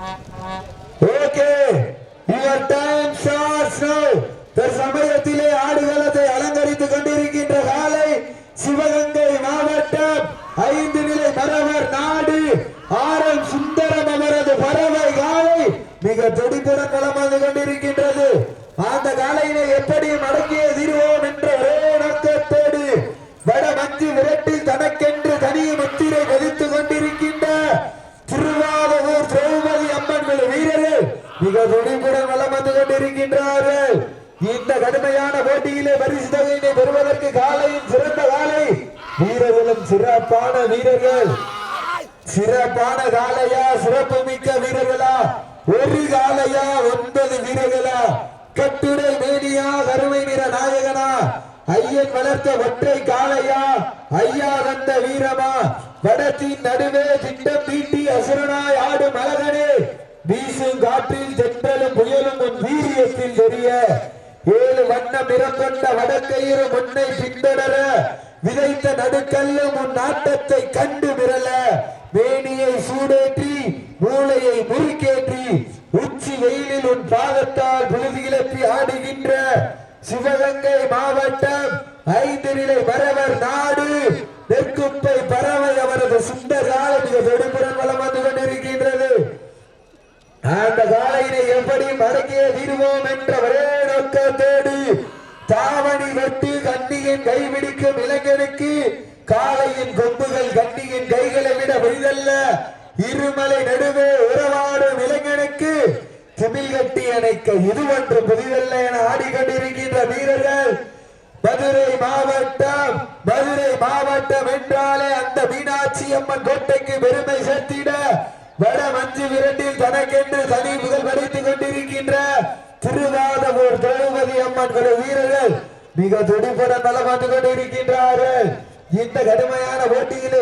Yeah. மிக துடிப்புடன் வளம் வந்து கொண்டிருக்கின்றார்கள். இந்த கடுமையான போட்டியிலே பரிசு தொகையினை பெறுவதற்கு காலையும் சிறந்த காலை. வீரர்களும் சிறப்பான வீரர்கள். சிறப்பான காலையா சிறப்பு மிக்க வீரர்களா? ஒரு காலையா ஒன்பது வீரர்களா? கட்டுரை மேனியா கருமை நிற நாயகனா? ஐயன் வளர்த்த ஒற்றை காலையா ஐயா வந்த வீரமா? வடத்தின் நடுவே திட்டம் தீட்டி அசுரனாய் ஆடும் அழகனே? வீசும் காற்றில் தென்றலும் புயலும் உன் வீரியத்தில் தெரிய. ஏழு வண்ண நிறங்கொண்ட வடக்கயிறு முன்னை பின்தொடர. விதைத்த நடுக்கல்லும் உன் நாட்டத்தை கண்டு விரல. மேனியை சூடேற்றி மூளையை முறுக்கேற்றி உச்சி வெயிலில் உன் பாதத்தால் புழுதி இழப்பி ஆடுகின்ற. சிவகங்கை மாவட்டம் ஐந்து நிலை மரவர் நாடு. நெற்குப்பை பறவை அவரது சுந்தர் காலம் மிக தொடுப்புடன் வளம் வந்து கொண்டிருக்கின்றது. அந்த காலையினை எப்படி மடக்கிய தீர்வோம் என்ற ஒரே நோக்கத்தோடு தாவணி வெட்டு கண்ணியின் கைபிடிக்கும் இளைஞனுக்கு காலையின் கொம்புகள் கண்ணியின் கைகளை விட பெரிதல்ல. இருமலை நடுவே உறவாடும் இளைஞனுக்கு திமில் கட்டி அணைக்க இது ஒன்று புதிதல்ல என ஆடிக்கொண்டிருக்கின்ற வீரர்கள் மதுரை மாவட்டம் மதுரை மாவட்டம் என்றாலே அந்த மீனாட்சி அம்மன் கோட்டைக்கு பெருமை சேர்த்திட வட மஞ்சு விரண்டில் தனக்கென்று தனி புகழ் படித்துக் கொண்டிருக்கின்ற திருவாதவூர் திரௌபதி அம்மன் குழு வீரர்கள் மிக துடிப்புடன் நலம் வந்து கொண்டிருக்கின்றார்கள் இந்த கடுமையான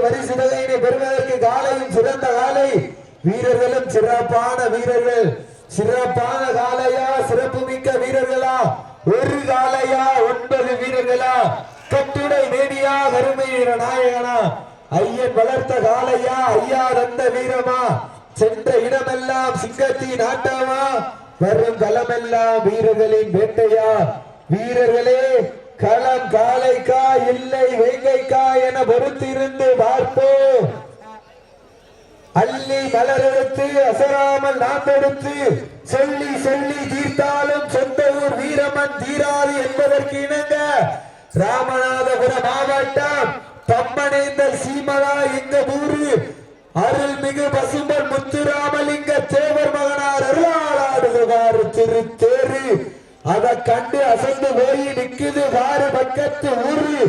போட்டியிலே பெறுவதற்கு காலையும் சிறந்த காலை. வீரர்களும் சிறப்பான வீரர்கள். சிறப்பான காலையா? சிறப்பு மிக்க வீரர்களா? ஒரு காலையா? ஒன்பது வீரர்களா? கட்டுடை மேடியா கருமை வீர நாயகனா? ஐயன் வளர்த்த காலையா? ஐயா தந்த வீரமா? சென்ற இடமெல்லாம் சிங்கத்தின் ஆட்டமா? வரும் களமெல்லாம் வீரர்களின் வேட்டையா? வீரர்களே களம் காளைக்கா இல்லை வேங்கைக்கா என பொறுத்திருந்து பார்ப்போம் அள்ளி மலரெடுத்து அசராமல் நாம் எடுத்து சொல்லி சொல்லி தீர்த்தாலும் சொந்த ஊர் வீரமன் தீராது என்பதற்கு இணங்க ராமநாதபுர மாவட்டம் தம்மனைந்த சீமலா எங்க ஊரு? அருள்மிகு பசும்பல் முத்துராமலிங்க தேவர் மகனார் அருளாளாடுகிறார் திரு தேரு அதை கண்டு அசந்து போய் நிக்குது வாரு பக்கத்து ஊரு.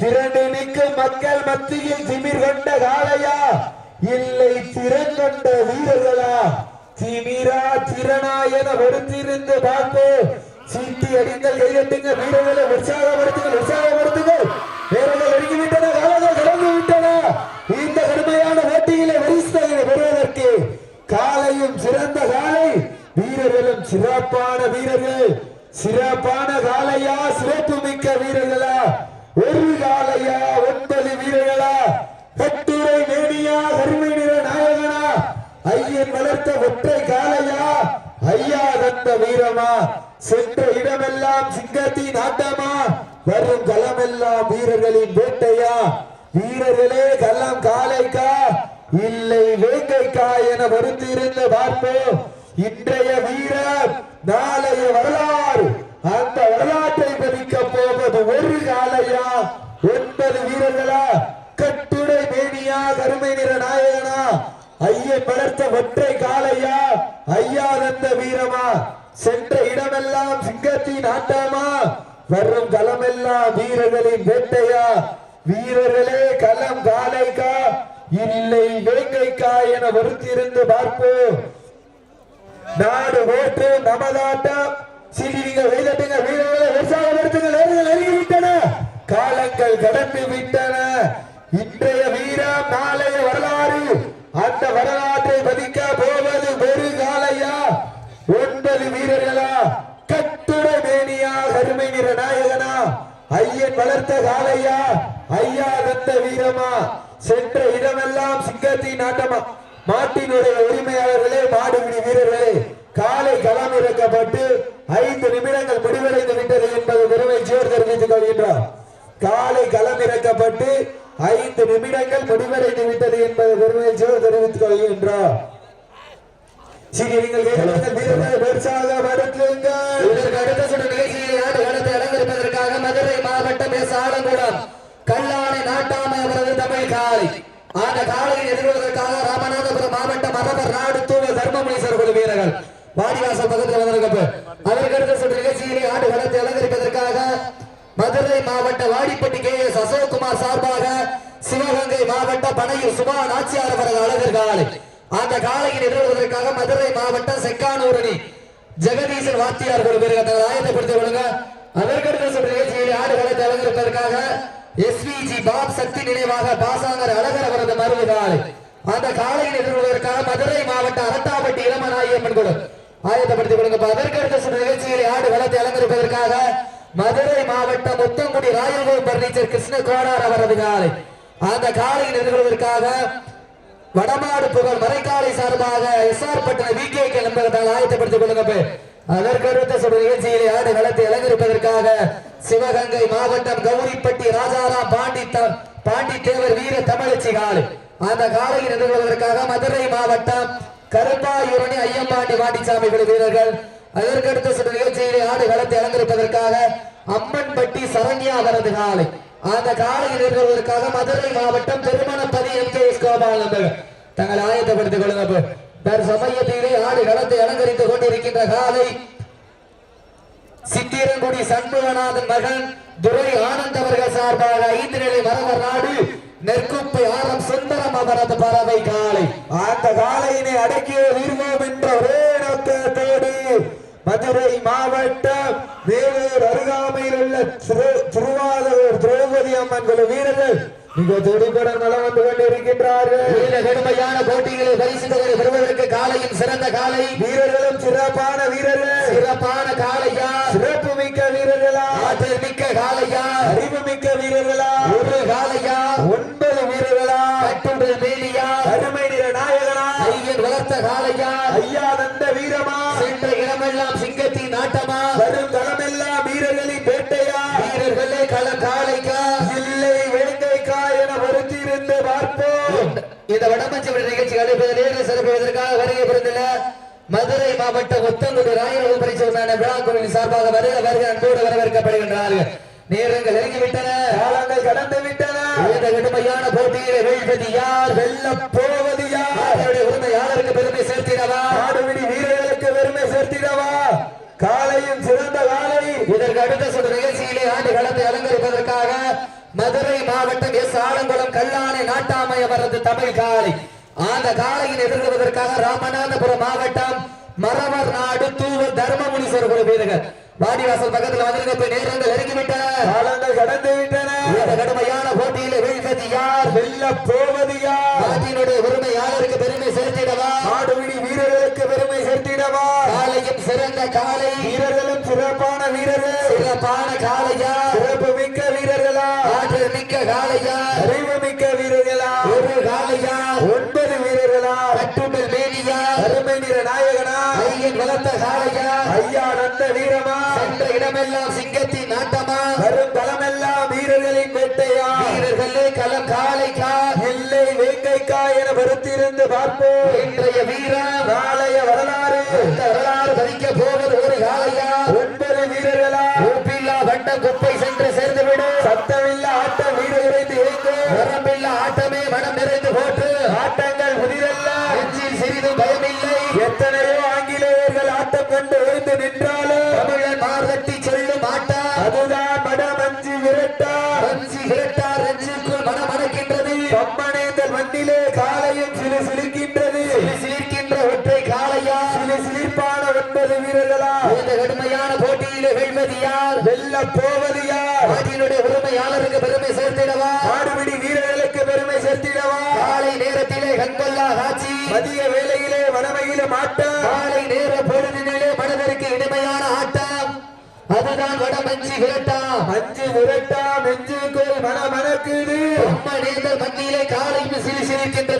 திரண்டு நிற்கும் மக்கள் மத்தியில் திமிர் கொண்ட காளையா? இல்லை திறன் கொண்ட வீரர்களா? திமிரா திறனா என பொறுத்திருந்து பார்ப்போம் சீட்டி அடிங்கள் கையெட்டுங்க வீரர்களை உற்சாகப்படுத்துங்கள் உற்சாகப்படுத்துங்கள். வீரர்கள் நெருங்கிவிட்டன காலங்கள் கலந்து விட்டன இந்த கடுமையான போட்டியிலே வரிசைகளை பெறுவதற்கு காலையும் சிறந்த காலை வீரர்களும் சிறப்பான வீரர்கள். சிறப்பான காலையா சிறப்பு மிக்க வீரர்களா ஒரு காலையா ஒன்பது வீரர்களா கட்டுரை மேனியா கருமை நிற நாயகனா ஐயன் வளர்த்த ஒற்றை காலையா ஐயா தந்த வீரமா சென்ற இடமெல்லாம் சிங்கத்தின் ஆட்டமா வரும் களமெல்லாம் வீரர்களின் வேட்டையா வீரர்களே களம் காலைக்கா இல்லை வேங்கைக்கா என வருந்திருந்து பார்ப்போம் இன்றைய வீரர் நாளைய வரலாறு. அந்த வரலாற்றை பதிக்க போவது ஒரு காலையா ஒன்பது வீரர்களா? கட்டுடை மேனியா கருமை நிற நாயகனா? ஐயன் வளர்த்த ஒற்றை காலையா ஐயா தந்த வீரமா? சென்ற இடமெல்லாம் சிங்கத்தின் ஆட்டமா? வரும் களமெல்லாம் வீரர்களின் வேட்டையா? வீரர்களே களம் காலைக்கா இல்லை வேங்கைக்கா என வருத்திருந்து பார்ப்போம். நாடு ஓட்டு நமதாட்டம் சிறிங்க வெயிலட்டுங்க வீரர்களை உற்சாகப்படுத்துங்க நேரங்கள் நெருங்கி காலங்கள் கடந்து விட்டன இன்றைய வீரம் நாளைய வரலாறு. அந்த வரலாற்றை பதிக்க போவது ஒரு காலையா? ஒன்பது வீரர்களா? கட்டுரை மேனியா கருமை நிற நாயகனா? ஐயன் வளர்த்த காலையா? ஐயா தந்த வீரமா? சென்ற இடமெல்லாம் சிங்கத்தின் ஆட்டமா? மாட்டினுடைய உரிமையாளர்களே மாடுபிடி வீரர்களே காலை களம் இறக்கப்பட்டு ஐந்து நிமிடங்கள் முடிவடைந்து விட்டது என்பது பெருமைச்சோடு தெரிவித்துக் கொள்கின்றோம் காலை களம் இறக்கப்பட்டு ஐந்து நிமிடங்கள் முடிவடைந்து விட்டது என்பது பெருமைச்சோடு தெரிவித்துக் கொள்கின்றோம் சரி நீங்கள் கேட்கிற வீரர்களை பெருசாக வருத்துங்கள் இதற்கு அடுத்த சுற்று நிகழ்ச்சியில் ஆடு களத்தை அலங்கரிப்பதற்காக மதுரை மாவட்டம் எஸ் ஆலங்குளம் கல்லானை நாட்டாமை அவரது தமிழ் காலை அந்த காலையை எதிர்கொள்வதற்காக ராமநாதபுரம் மாவட்டம் மரபர் நாடு தூவ தர்மமுனீஸ்வரர் குழு வீரர்கள். வாடிவாசல் பக்கத்தில் வந்திருக்கப்ப அதற்கு அடுத்த சுற்று நிகழ்ச்சியிலே ஆடு களத்தை அலங்கரிப்பதற்காக மதுரை மாவட்ட வாடிப்பட்டி கே எஸ் அசோக்குமார் சார்பாக சிவகங்கை மாவட்ட பனையூர் சுபா நாச்சியார் அவரது அழகர் காலை. அந்த காலையில் நிறுவுவதற்காக மதுரை மாவட்டம் செக்கானூரணி ஜெகதீசன் வாத்தியார் ஒரு பேருக்கு தங்களை ஆயத்தப்படுத்திக் கொள்ளுங்க அதற்கடுத்த சுற்று நிகழ்ச்சியில் வளர்த்து அலங்கரிப்பதற்காக எஸ்விஜி பாப் சக்தி நினைவாக பாசாங்கர் அழகர் அவரது மருது காலை. அந்த காலையில் எதிர்கொள்வதற்காக மதுரை மாவட்ட அரட்டாப்பட்டி இளமநாயம்மன் குழு ஆயத்தப்படுத்திக் கொள்ளுங்க அதற்கு அடுத்த சில நிகழ்ச்சிகளை ஆடு வளத்தை அலங்கரிப்பதற்காக மதுரை மாவட்டம் முத்தங்குடி ராயல்கோ பர்னிச்சர் கிருஷ்ண கோடார் அவரது காலை அந்த காலையில் எதிர்கொள்வதற்காக வடமாடு புகழ் மறைக்காலை சார்பாக எஸ்ஆர் பட்டண வி கே கே நம்பகத்தால் ஆயத்தப்படுத்திக் கொள்ளுங்க அதற்கு அடுத்த சில நிகழ்ச்சிகளை ஆடு வளத்தை அலங்கரிப்பதற்காக சிவகங்கை மாவட்டம் கௌரிப்பட்டி ராஜாராம் பாண்டி பாண்டித்தேவர் பாண்டி தேவர் வீர தமிழச்சி காலை அந்த காலையில் எதிர்கொள்வதற்காக மதுரை மாவட்டம் கருப்பாயூரணி ஐயம்பாண்டி வாண்டிச்சாமி குழு வீரர்கள் அதற்கடுத்த சில நிகழ்ச்சியிலே ஆடு களத்தை அலங்கரிப்பதற்காக அம்மன்பட்டி சரண்யா அவரது காலை. அந்த காலையில் எதிர்கொள்வதற்காக மதுரை மாவட்டம் Thirumanapathi M K S Gopal number தங்களை ஆயத்தப்படுத்திக் கொள்ளுங்கள் தற்சமயத்திலே ஆடு களத்தை அலங்கரித்துக் கொண்டிருக்கின்ற காலை சித்திரங்குடி சண்முகநாதன் மகன் துரை ஆனந்த் அவர்கள் சார்பாக ஐந்து நிலை மரவர் நாடு நெற்குப்பை ஆரம் சுந்தரம் அவரது பறவை காலை அந்த காலையினை அடக்கிய வீர்வோம் என்ற ஒரே நோக்கத்தோடு மதுரை மாவட்டம் வேலூர் அருகாமையில் உள்ள திரு- திருவாதூர் திரௌபதி அம்மன் குழு வீரர்கள் மிக துடிப்புடன் நலம் வந்து கொண்டிருக்கின்றார்கள். கடுமையான போட்டிகளை பரிசு தொகையை பெறுவதற்கு காலையும் சிறந்த காலை வீரர்களும் சிறப்பான வீரர்கள். சிறப்பான காலையா சிறப்பு வீரர்களா? ஆற்றல் மிக்க காலையா அறிவு மிக்க வீரர்களா? ஒரு காலையா ஒன்பது வீரர்களா? கட்டுடல் மேலியா அருமை நிற நாயகனா? ஐயன் வளர்த்த காலையா ஐயா நந்த வீரமா? சென்ற இடமெல்லாம் சிங்கத்தின் நாட்டமா வரும் களமெல்லாம் வீரர்களின் வேட்டையா? வீரர்களே கள காலைக்கா இல்லை வேங்கைக்கா என பொறுத்திருந்து பார்ப்போம். இந்த வடமஞ்சி நிகழ்ச்சி சிறப்புவதற்காக வருகை புரிந்துள்ள மதுரை மாவட்டம் ஒத்தங்குடி ராயர்கள் பரிசு விழா கோவில் சார்பாக வருக வருக அன்போடு வரவேற்கப்படுகின்றார்கள். நேரங்கள் நெருங்கிவிட்டன. காலங்கள் கடந்து விட்டன. இந்த கடுமையான போட்டியிலே வெல்வது யார்? வெல்ல போவது யார்? உரிமையாளருக்கு பெருமை சேர்த்திடவா? ஆடுவிடி வீரர்களுக்கு பெருமை சேர்த்திடவா? காலையும் சிறந்த காலை இதற்கு அடுத்த சுற்று நிகழ்ச்சியிலே ஆண்டு களத்தை அலங்கரிப்பதற்காக மதுரை மாவட்டம் எஸ் ஆலங்குளம் கல்லானை நாட்டாமை அவரது தமிழ் காலை அந்த காலையில் எதிர்கொள்வதற்காக ராமநாதபுரம் மாவட்டம் மரவர் நாடு தூவல் தர்மமுனீஸ்வரர் குழு வீரர்கள் வாடிவாசல் பக்கத்தில் வந்திருக்க நேரங்கள் நெருங்கிவிட்டன. காலங்கள் கடந்து விட்டன. இந்த கடுமையான போட்டியிலே வீழ்வது யார்? வெல்ல போவது யார்? நாட்டினுடைய உரிமையாளருக்கு பெருமை சேர்த்திடவா? ஆடுவிடி வீரர்களுக்கு பெருமை சேர்த்திடவா? காலையும் சிறந்த காலை வீரர்களும் சிறப்பான வீரர்கள். சிறப்பான காலையா நந்த வீரமா? சென்ற இடமெல்லாம் சிங்கத்தின் நாட்டமா வரும் களமெல்லாம் வீரர்களின் வேட்டையா? வீரர்களே களம் காலைக்கா? இல்லை வேங்கைக்கா என பொறுத்திருந்து பார்ப்போம். இன்றைய வீரம் நாளைய வரலாறு. இந்த வரலாறு பதிக்க போவது ஒரு காலையா? ஒன்பது வீரர்களா? உப்பில்லா வண்ட குப்பை சென்று சேர்ந்துவிடு சத்தமில்ல எழுந்து நின்றாலும் தமிழன் மார்கட்டி சொல்லும் ஆட்டா அதுதான் மடமஞ்சி விரட்டா. பஞ்சி விரட்டார் நெஞ்சுக்குள் மனம் அடக்கின்றது கம்மனேந்தல் மண்ணிலே காலையும் சிலு சிலிக்கின்றது சிலிர்க்கின்ற ஒற்றை காளையா? சிலு சிலிர்ப்பான ஒன்பது வீரர்களா? இந்த கடுமையான போட்டியிலே வெல்வது யார்? வெல்ல போவது யார்? நாட்டினுடைய உரிமையாளருக்கு பெருமை சேர்த்திடவா? ஆடுபிடி வீரர்களுக்கு பெருமை சேர்த்திடவா? காலை நேரத்திலே கண்கொள்ளா காட்சி. மதிய வேளையிலே வடமையிலும் ஆட்டம் காலை நேர பொழுதினிலே வடமஞ்சி விரட்டாம் மஞ்சு விரட்டா. நெஞ்சுக்குள் மன மணக்குது. அம்மா நேர்ந்தல் மத்தியிலே காலையும் சிலி சிலிர்க்கின்றது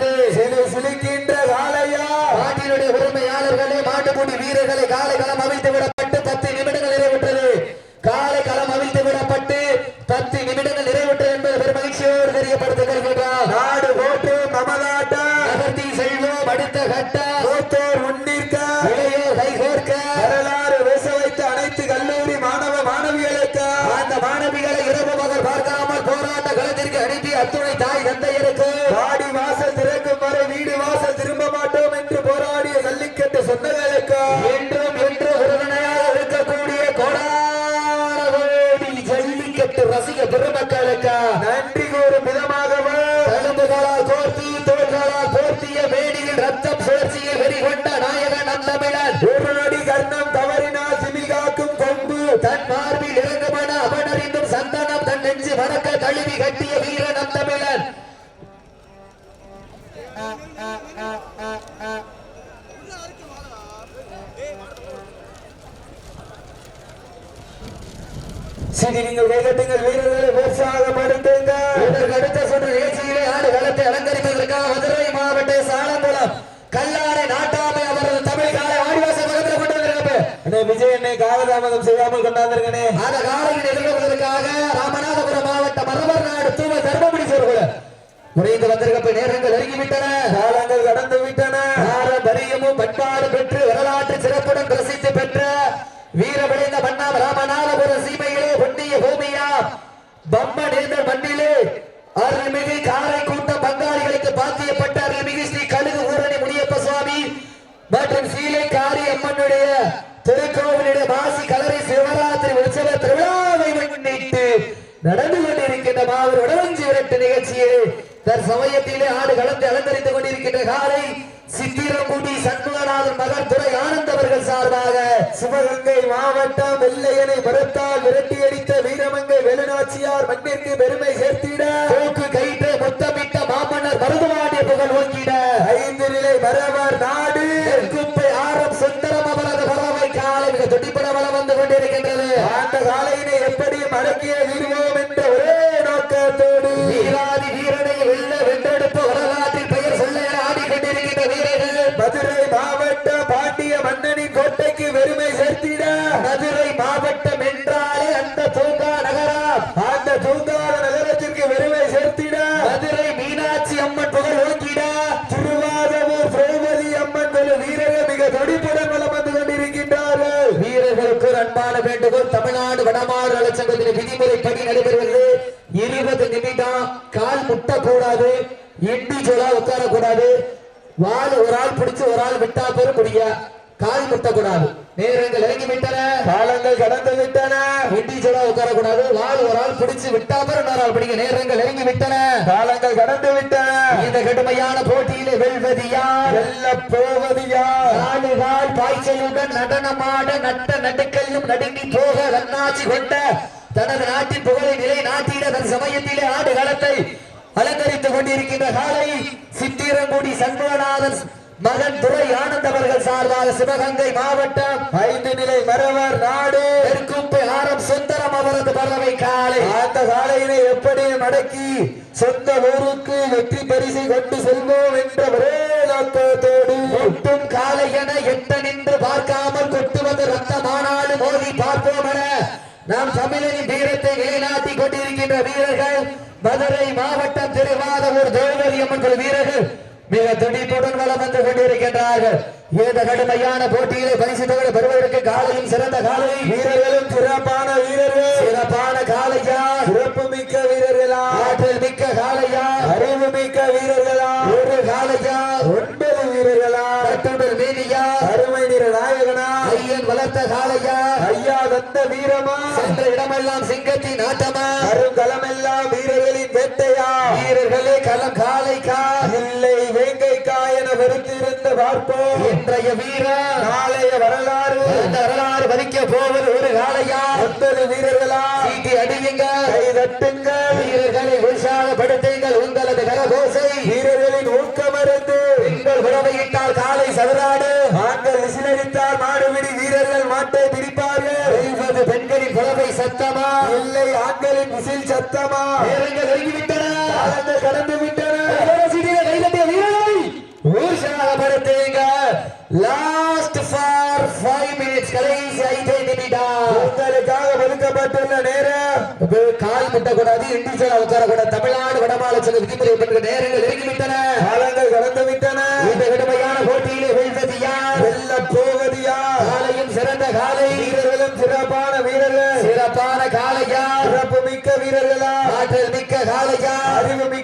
தழுவி கட்டிய வீரன் அந்தமிழன். சரி நீங்கள் வேகட்டுங்கள் வீரர்களை உற்சாகப்படுத்துங்கள் அடுத்த சுற்று நிகழ்ச்சியிலே ஆடு களத்தை அலங்கரிப்பதற்காக மதுரை மாவட்ட சாலங்குளம் கல்லாரை நாட்டாமை அவரது தமிழ் காலை ஆடிவாசல் பக்கத்தில் கொண்டு வந்திருக்காங்க அண்ணே விஜய் என்னை காலதாமதம் செய்யாமல் கொண்டாந்திருக்கனே அந்த காலையில் எதிர்கொள்வதற்காக ராமநாதபுரம் மாவட்டம் மரபர் நாடு தூவ தர்மபுரி சோர்கள் முறைந்து வந்திருக்க நேரங்கள் நெருங்கிவிட்டன காலங்கள் கடந்து விட்டன பாரம்பரியமும் பண்பாடு பெற்று வரலாற்று சிறப்புடன் பிரசித்தி பெற்ற வீரவிளைந்த மன்னாம் ராமநாதபுரம் சீமையிலே பொன்னிய பூமியா பம்ம பெருமை சேர்த்திட. போக்கு கயிற்றை முத்தமிட்ட மாமன்னர் மருதுவாண்டிய புகழ் ஓங்கிட. ஐந்து நிலை மரவர் நாடு. குப்பை ஆரம் சுந்தரம் அவரது பறவை காலை மிக துடிப்பட வளம் வந்து கொண்டிருக்கின்றது. அந்த காலையினை எப்படி மடக்கிய வீழ்வோம் என்ற வேண்டுகோள் தமிழ்நாடு வடமாறு நலச்சங்கத்தின் விதிமுறைப்படி நடைபெறுகிறது. இருபது நிமிடம் கால் முட்டக்கூடாது. இண்டிவிஜுவலா உட்காரக்கூடாது. வால் ஒரு ஆள் பிடிச்சு ஒரு ஆள் விட்டா பெரும் முடிய. கால் முட்டக்கூடாது. நேரங்கள் இறங்கி விட்டன காலங்கள் கடந்து விட்டன இண்டிவிஜுவலா உட்காரக்கூடாது. வால் ஒரு ஆள் பிடிச்சு விட்டா பெரும் இன்னொரு ஆள் பிடிக்க. நேரங்கள் இறங்கி விட்டன காலங்கள் கடந்து விட்டன இந்த கடுமையான போட்டியிலே வெல்வது யார்? வெல்ல போவது ஆசையுடன் நடனமாட நட்ட நடுக்கையும் நடுங்கி போக ரன்னாட்சி கொண்ட தனது நாட்டின் புகழை நிலை நாட்டிட தன் சமயத்திலே ஆடு காலத்தை அலங்கரித்துக் கொண்டிருக்கின்ற காலை சித்திரங்குடி சண்முகநாதன் மகன் துறை ஆனந்த் அவர்கள் சார்பாக சிவகங்கை மாவட்டம் ஐந்து நிலை மரவர் நாடு தெற்குப்பை ஆரம் சுந்தரம் அவரது பறவை காலை அந்த காலையினை எப்படி மடக்கி சொந்த ஊருக்கு வெற்றி பரிசை கொண்டு செல்வோம் என்ற ஒரே ஒட்டும் காலை என எட்ட நின்று பார்க்காமல் கொட்டுவது ரத்தமானாலும் மோதி பார்ப்போம் என நாம் தமிழனின் வீரத்தை நிலைநாட்டிக் கொண்டிருக்கின்ற வீரர்கள் மதுரை மாவட்டம் திருவாதூர் தேவதி அம்மன் வீரர்கள் மிக துடிப்புடன் வளம் வந்து கொண்டிருக்கின்றார்கள். இந்த கடுமையான போட்டியிலே பரிசு தொகை பெறுவதற்கு காலையும் சிறந்த காலை. வீரர்களும் சிறப்பான வீரர்கள். சிறப்பான காலையா? சிறப்பு மிக்க வீரர்களா? ஆற்றல் மிக்க காலையா? அறிவு மிக்க வீரர்களா? தந்த வீரமா? சென்ற இடமெல்லாம் சிங்கத்தின் ஆட்டமா? கருங்கலமெல்லாம் வீரர்களின் வேட்டையா? வீரர்களே களம் காலைக்கா? இல்லை வேங்கைக்கா என வெறுத்திருந்த பார்ப்போம் இன்றைய வீரர் நாளைய வரலாறு? வரலாறு வதிக்க போவது ஒரு காலையா ஒன்பது வீரர்களா? சீட்டி அடியுங்க. கை தட்டுங்கள் வீரர்களை உற்சாகப்படுத்துங்கள் உங்களது கரகோசை. வீரர்களின் ஊக்கமருந்து. உங்கள் உறவையிட்டால் காலை சதுராடு. சத்தமா? இல்லை ஆண்களின் விசில் சத்தமா? நேரங்கள் நெருங்கிவிட்டன. கடந்து விட்டன ஊர் லாஸ்ட் ஃபார் ஃபைவ் மினிட்ஸ் கடைசி ஐந்து நிமிடம். உங்களுக்காக ஒதுக்கப்பட்டுள்ள நேரம். கால் முட்டக்கூடாது இண்டிவிஜுவலா உட்காரக்கூடாது தமிழ்நாடு வடமாநில விதிமுறை நேரங்கள் நெருங்கிவிட்டன.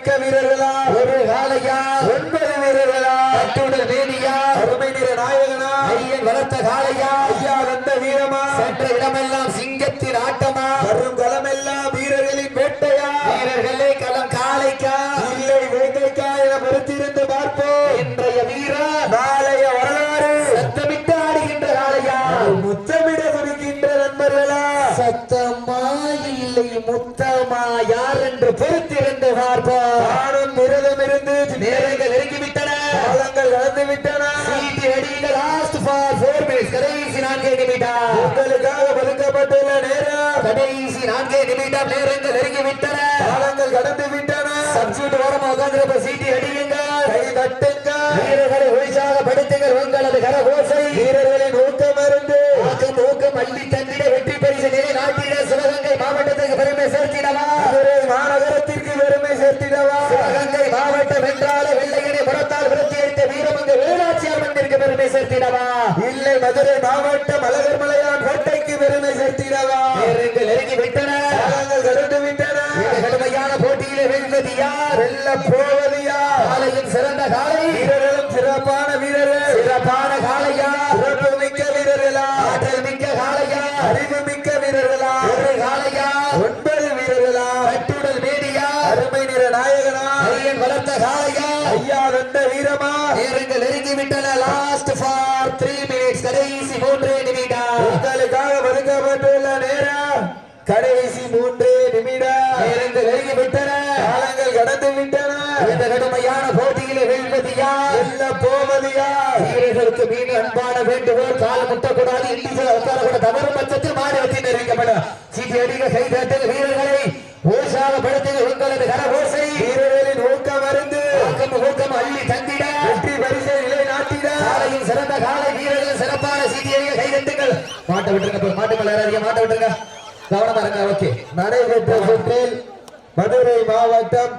மிக்க வீரர்களா? ஒரு காலையா ஒன்பது வீரர்களா? கட்டுடல் வேணியா அருமை நிற நாயகனா? ஐயன் வளர்த்த காலையா லாஸ்ட் ஃபார் ஃபோர் மினிட்ஸ் கடைசி நான்கே நிமிடம். உங்களுக்காக ஒதுக்கப்பட்டுள்ள நேரம். கடைசி நான்கே நிமிடம். நேரங்கள் நெருங்கிவிட்டன. காலங்கள் கடந்து விட்டன சப்ஜூட் ஓரமா உட்கார்ந்திருப்ப சீட்டி அடியுங்க. கை தட்டுங்க. வீரர்களை உற்சாகப்படுத்துங்கள் உங்களது கரகோசை. வீரர்களின் ஊக்கம் இருந்து ஆக்கம் ஊக்கம் அள்ளி தந்திட வெற்றி பரிசு நிலை நாட்டிட சிவகங்கை மாவட்டத்துக்கு பெருமை சேர்த்திடவா? மாநகரத்திற்கு பெருமை சேர்த்திடவா? சிவகங்கை மாவட்டம் என்றாலே பெருமை சேர்த்திடவா இல்லை மதுரை மாவட்டம் அழகர் மலையான் வெல்வது யார் வெல்ல போவது யார் வீரர்களுக்கு மீண்டும் அன்பான வேண்டுகோள் கால முட்டக்கூடாது இண்டிவிஜுவல் உட்காரக்கூட தவறு பட்சத்தில் மாறி வச்சு நிர்ணயிக்கப்படும் சீட்டி அடிக்க கை தட்டுங்க வீரர்களை உற்சாகப்படுத்துங்க உங்களது கரகோசை வீரர்களின் ஊக்கம் அருந்து ஊக்கம் ஊக்கம் அள்ளி தந்திட. வெற்றி பரிசை நிலைநாட்டிட. காலையும் சிறந்த காலை வீரர்கள் சிறப்பான சீட்டி அடிக்க கை தட்டுங்கள் மாட்ட விட்டுருங்க மாட்டு மேல ஏறாதீங்க மாட்ட விட்டுருங்க. கவனமா இருங்க ஓகே. நடைபெற்ற சுற்றில் மதுரை மாவட்டம்